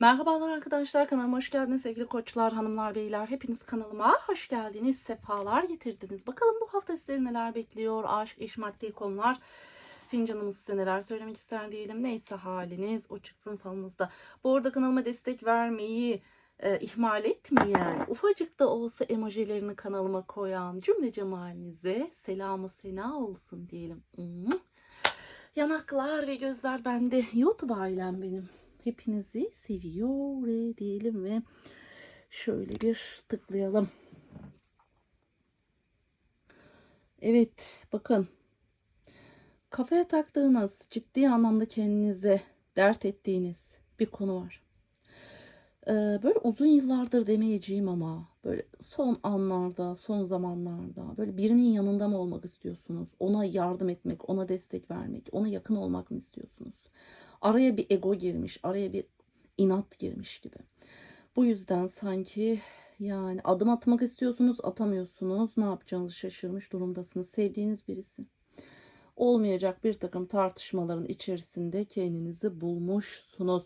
Merhabalar arkadaşlar kanalıma hoş geldiniz sevgili koçlar, hanımlar, beyler. Hepiniz kanalıma hoş geldiniz, sefalar getirdiniz. Bakalım bu hafta sizleri neler bekliyor? Aşk, iş, maddi konular. Fincanımız size neler söylemek ister diyelim. Neyse haliniz o çıksın falınızda. Bu arada kanalıma destek vermeyi e, ihmal etmeyen, ufacık da olsa emojilerini kanalıma koyan cümle cemalinize selamı sena olsun diyelim. Yanaklar ve gözler bende. YouTube ailem benim. Hepinizi seviyor e, diyelim ve şöyle bir tıklayalım. Evet bakın kafaya taktığınız ciddi anlamda kendinize dert ettiğiniz bir konu var. Ee, böyle uzun yıllardır demeyeceğim ama böyle son anlarda, son zamanlarda böyle birinin yanında mı olmak istiyorsunuz? Ona yardım etmek, ona destek vermek, ona yakın olmak mı istiyorsunuz? Araya bir ego girmiş, araya bir inat girmiş gibi. Bu yüzden sanki yani adım atmak istiyorsunuz, atamıyorsunuz. Ne yapacağınızı şaşırmış durumdasınız. Sevdiğiniz birisi. Olmayacak bir takım tartışmaların içerisinde kendinizi bulmuşsunuz.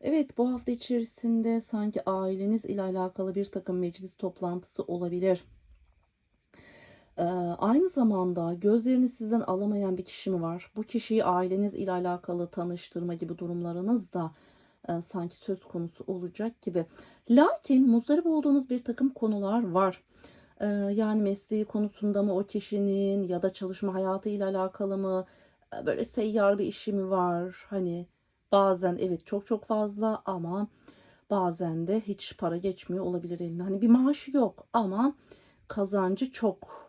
Evet bu hafta içerisinde sanki aileniz ile alakalı bir takım meclis toplantısı olabilir. Aynı zamanda gözlerini sizden alamayan bir kişi mi var? Bu kişiyi aileniz ile alakalı tanıştırma gibi durumlarınız da sanki söz konusu olacak gibi. Lakin muzdarip olduğunuz bir takım konular var. Yani mesleği konusunda mı o kişinin ya da çalışma hayatı ile alakalı mı böyle seyyar bir işi mi var? Hani bazen evet çok çok fazla ama bazen de hiç para geçmiyor olabilir eline. Hani bir maaşı yok ama kazancı çok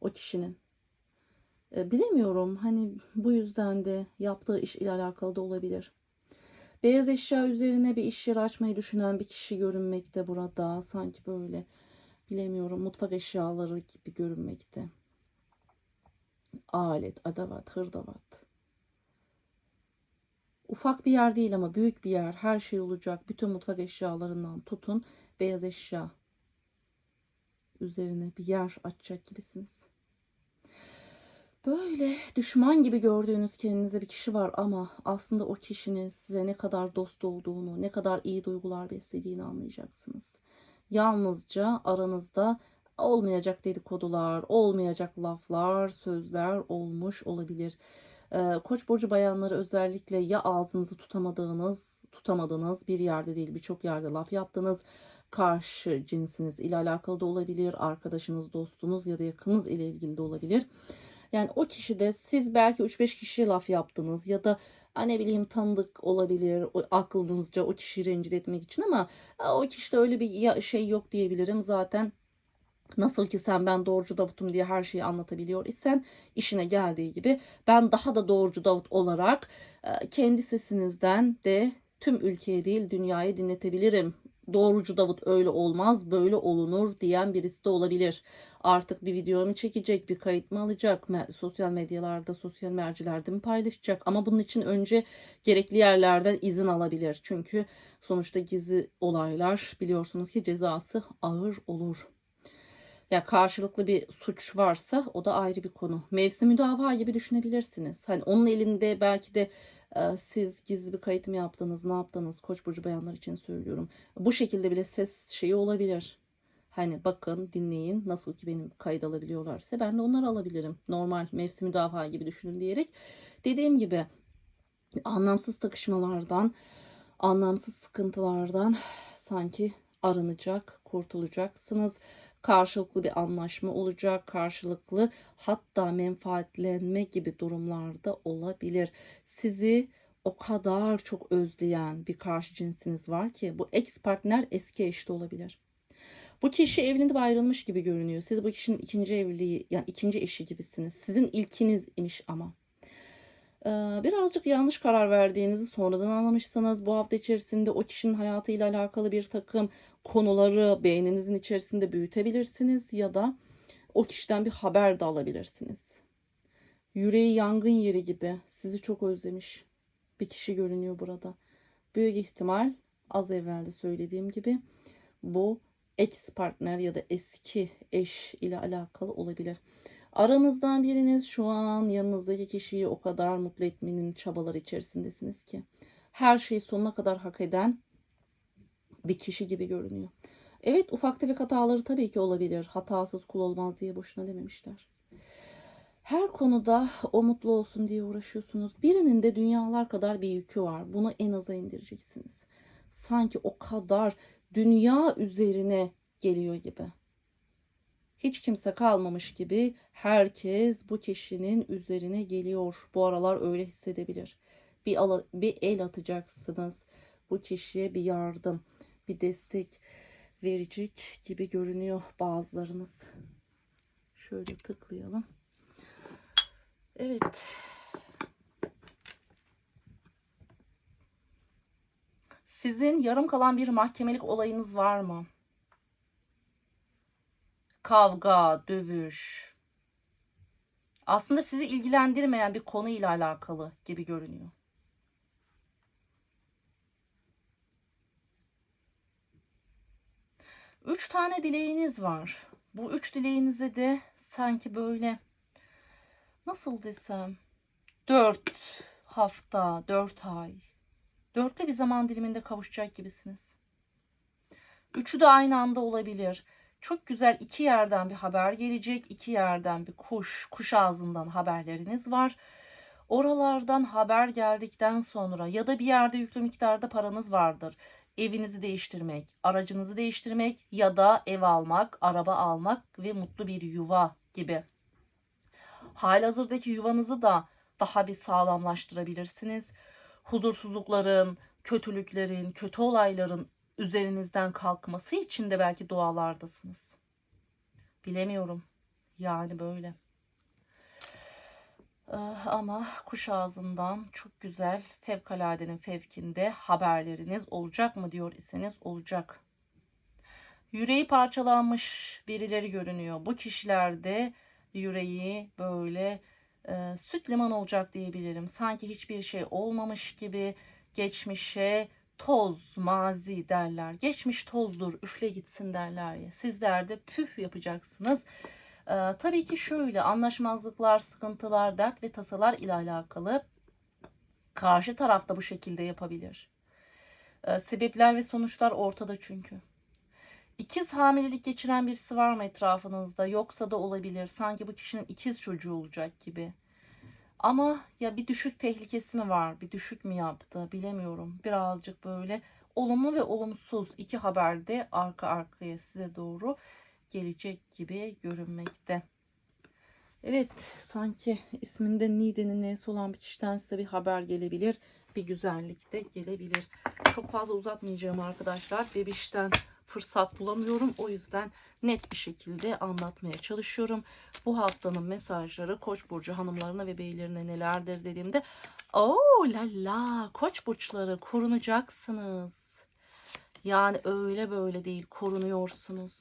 o kişinin. E, bilemiyorum hani bu yüzden de yaptığı iş ile alakalı da olabilir. Beyaz eşya üzerine bir iş yeri açmayı düşünen bir kişi görünmekte burada. Sanki böyle bilemiyorum mutfak eşyaları gibi görünmekte. Alet, adavat, hırdavat. Ufak bir yer değil ama büyük bir yer. Her şey olacak. Bütün mutfak eşyalarından tutun. Beyaz eşya üzerine bir yer açacak gibisiniz. Böyle düşman gibi gördüğünüz kendinize bir kişi var ama aslında o kişinin size ne kadar dost olduğunu, ne kadar iyi duygular beslediğini anlayacaksınız. Yalnızca aranızda olmayacak dedikodular, olmayacak laflar, sözler olmuş olabilir. Ee, Koç burcu bayanları özellikle ya ağzınızı tutamadığınız, tutamadığınız bir yerde değil birçok yerde laf yaptınız. Karşı cinsiniz ile alakalı da olabilir, arkadaşınız, dostunuz ya da yakınınız ile ilgili de olabilir. Yani o kişi de siz belki 3-5 kişiye laf yaptınız ya da ne bileyim tanıdık olabilir o, aklınızca o kişiyi rencide etmek için ama o kişide öyle bir şey yok diyebilirim. Zaten Nasıl ki sen ben doğrucu Davut'um diye her şeyi anlatabiliyor isen işine geldiği gibi ben daha da doğrucu Davut olarak kendi sesinizden de tüm ülkeye değil dünyaya dinletebilirim. Doğrucu Davut öyle olmaz böyle olunur diyen birisi de olabilir. Artık bir video mu çekecek bir kayıt mı alacak sosyal medyalarda sosyal mercilerde mi paylaşacak ama bunun için önce gerekli yerlerden izin alabilir. Çünkü sonuçta gizli olaylar biliyorsunuz ki cezası ağır olur. Ya karşılıklı bir suç varsa o da ayrı bir konu. Mevsim müdafaa gibi düşünebilirsiniz. Hani onun elinde belki de siz gizli bir kayıt mı yaptınız, ne yaptınız? Koç burcu bayanlar için söylüyorum. Bu şekilde bile ses şeyi olabilir. Hani bakın, dinleyin. Nasıl ki benim kayıt alabiliyorlarsa ben de onları alabilirim. Normal mevsim müdafaa gibi düşünün diyerek. Dediğim gibi anlamsız takışmalardan, anlamsız sıkıntılardan sanki aranacak, kurtulacaksınız karşılıklı bir anlaşma olacak, karşılıklı hatta menfaatlenme gibi durumlarda olabilir. Sizi o kadar çok özleyen bir karşı cinsiniz var ki bu ex partner eski eş de olabilir. Bu kişi evlenip ayrılmış gibi görünüyor. Siz bu kişinin ikinci evliliği yani ikinci eşi gibisiniz. Sizin ilkiniz imiş ama. Ee, birazcık yanlış karar verdiğinizi sonradan anlamışsanız bu hafta içerisinde o kişinin hayatıyla alakalı bir takım konuları beyninizin içerisinde büyütebilirsiniz ya da o kişiden bir haber de alabilirsiniz. Yüreği yangın yeri gibi sizi çok özlemiş bir kişi görünüyor burada. Büyük ihtimal az evvel de söylediğim gibi bu ex partner ya da eski eş ile alakalı olabilir. Aranızdan biriniz şu an yanınızdaki kişiyi o kadar mutlu etmenin çabaları içerisindesiniz ki. Her şeyi sonuna kadar hak eden bir kişi gibi görünüyor. Evet ufak tefek hataları tabii ki olabilir. Hatasız kul olmaz diye boşuna dememişler. Her konuda o mutlu olsun diye uğraşıyorsunuz. Birinin de dünyalar kadar bir yükü var. Bunu en aza indireceksiniz. Sanki o kadar dünya üzerine geliyor gibi. Hiç kimse kalmamış gibi herkes bu kişinin üzerine geliyor. Bu aralar öyle hissedebilir. Bir, ala- bir el atacaksınız. Bu kişiye bir yardım, bir destek verecek gibi görünüyor bazılarınız. Şöyle tıklayalım. Evet. Sizin yarım kalan bir mahkemelik olayınız var mı? Kavga, dövüş. Aslında sizi ilgilendirmeyen bir konu ile alakalı gibi görünüyor. Üç tane dileğiniz var. Bu üç dileğinize de sanki böyle nasıl desem dört hafta, dört ay, dörtlü bir zaman diliminde kavuşacak gibisiniz. Üçü de aynı anda olabilir. Çok güzel iki yerden bir haber gelecek. iki yerden bir kuş, kuş ağzından haberleriniz var. Oralardan haber geldikten sonra ya da bir yerde yüklü miktarda paranız vardır. Evinizi değiştirmek, aracınızı değiştirmek ya da ev almak, araba almak ve mutlu bir yuva gibi. Halihazırdaki yuvanızı da daha bir sağlamlaştırabilirsiniz. Huzursuzlukların, kötülüklerin, kötü olayların üzerinizden kalkması için de belki dualardasınız. Bilemiyorum. Yani böyle. Ah, Ama kuş ağzından çok güzel fevkaladenin fevkinde haberleriniz olacak mı diyor iseniz olacak. Yüreği parçalanmış birileri görünüyor. Bu kişilerde yüreği böyle e, süt liman olacak diyebilirim. Sanki hiçbir şey olmamış gibi geçmişe toz, mazi derler. Geçmiş tozdur, üfle gitsin derler ya. Sizler de püf yapacaksınız. Ee, tabii ki şöyle anlaşmazlıklar, sıkıntılar, dert ve tasalar ile alakalı karşı taraf da bu şekilde yapabilir. Ee, sebepler ve sonuçlar ortada çünkü. İkiz hamilelik geçiren birisi var mı etrafınızda? Yoksa da olabilir. Sanki bu kişinin ikiz çocuğu olacak gibi. Ama ya bir düşük tehlikesi mi var? Bir düşük mü yaptı? Bilemiyorum. Birazcık böyle olumlu ve olumsuz iki haber de arka arkaya size doğru gelecek gibi görünmekte. Evet, sanki isminde Nide'nin neyse olan bir kişiden size bir haber gelebilir. Bir güzellik de gelebilir. Çok fazla uzatmayacağım arkadaşlar. Bebişten fırsat bulamıyorum. O yüzden net bir şekilde anlatmaya çalışıyorum. Bu haftanın mesajları Koç burcu hanımlarına ve beylerine nelerdir dediğimde Oo la la Koç burçları korunacaksınız. Yani öyle böyle değil korunuyorsunuz.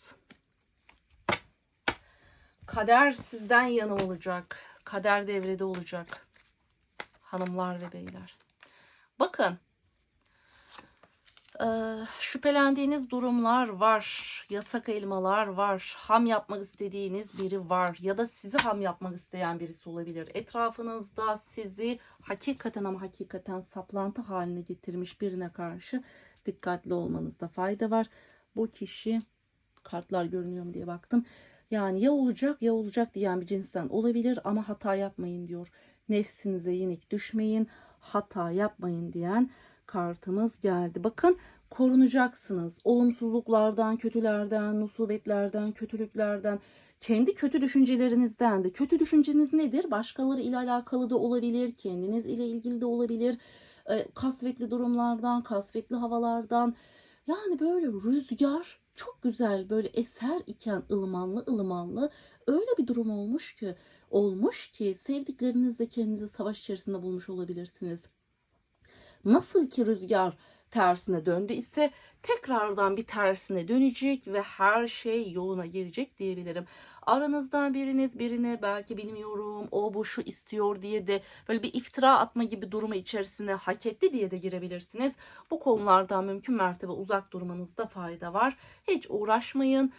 Kader sizden yana olacak. Kader devrede olacak. Hanımlar ve beyler. Bakın ee, şüphelendiğiniz durumlar var. Yasak elmalar var. Ham yapmak istediğiniz biri var. Ya da sizi ham yapmak isteyen birisi olabilir. Etrafınızda sizi hakikaten ama hakikaten saplantı haline getirmiş birine karşı dikkatli olmanızda fayda var. Bu kişi kartlar görünüyor mu diye baktım. Yani ya olacak ya olacak diyen bir cinsten olabilir ama hata yapmayın diyor. Nefsinize yenik düşmeyin, hata yapmayın diyen kartımız geldi. Bakın korunacaksınız. Olumsuzluklardan, kötülerden, musibetlerden, kötülüklerden, kendi kötü düşüncelerinizden de. Kötü düşünceniz nedir? Başkaları ile alakalı da olabilir, kendiniz ile ilgili de olabilir. E, kasvetli durumlardan, kasvetli havalardan. Yani böyle rüzgar çok güzel böyle eser iken ılımanlı ılımanlı öyle bir durum olmuş ki olmuş ki sevdiklerinizle kendinizi savaş içerisinde bulmuş olabilirsiniz. Nasıl ki rüzgar tersine döndü ise tekrardan bir tersine dönecek ve her şey yoluna girecek diyebilirim. Aranızdan biriniz birine belki bilmiyorum o bu şu istiyor diye de böyle bir iftira atma gibi durumu içerisine hak etti diye de girebilirsiniz. Bu konulardan mümkün mertebe uzak durmanızda fayda var. Hiç uğraşmayın.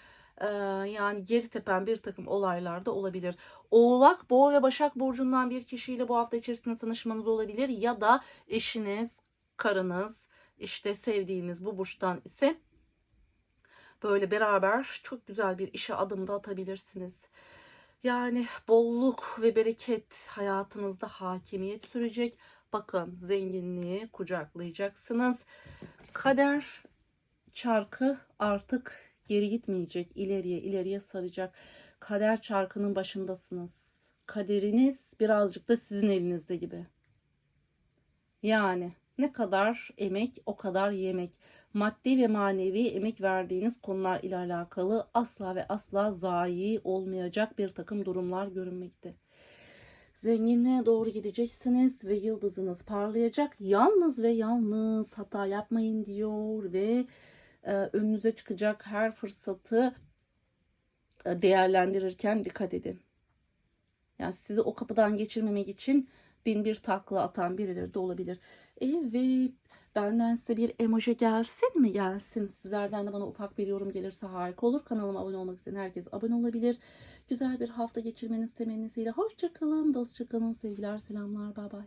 Yani geri tepen bir takım olaylar da olabilir. Oğlak, Boğa ve Başak burcundan bir kişiyle bu hafta içerisinde tanışmanız olabilir ya da eşiniz, karınız, işte sevdiğiniz bu burçtan ise Böyle beraber çok güzel bir işe adım da atabilirsiniz. Yani bolluk ve bereket hayatınızda hakimiyet sürecek. Bakın zenginliği kucaklayacaksınız. Kader çarkı artık geri gitmeyecek. ileriye ileriye saracak. Kader çarkının başındasınız. Kaderiniz birazcık da sizin elinizde gibi. Yani ne kadar emek o kadar yemek. Maddi ve manevi emek verdiğiniz konular ile alakalı asla ve asla zayi olmayacak bir takım durumlar görünmekte. Zenginliğe doğru gideceksiniz ve yıldızınız parlayacak. Yalnız ve yalnız hata yapmayın diyor ve önünüze çıkacak her fırsatı e, değerlendirirken dikkat edin. Yani sizi o kapıdan geçirmemek için bin bir takla atan birileri de olabilir. Evet, benden size bir emoji gelsin mi? Gelsin. Sizlerden de bana ufak bir yorum gelirse harika olur. Kanalıma abone olmak isteyen herkes abone olabilir. Güzel bir hafta geçirmeniz temennisiyle. Hoşçakalın, dostça kalın. Sevgiler, selamlar. Bay bay.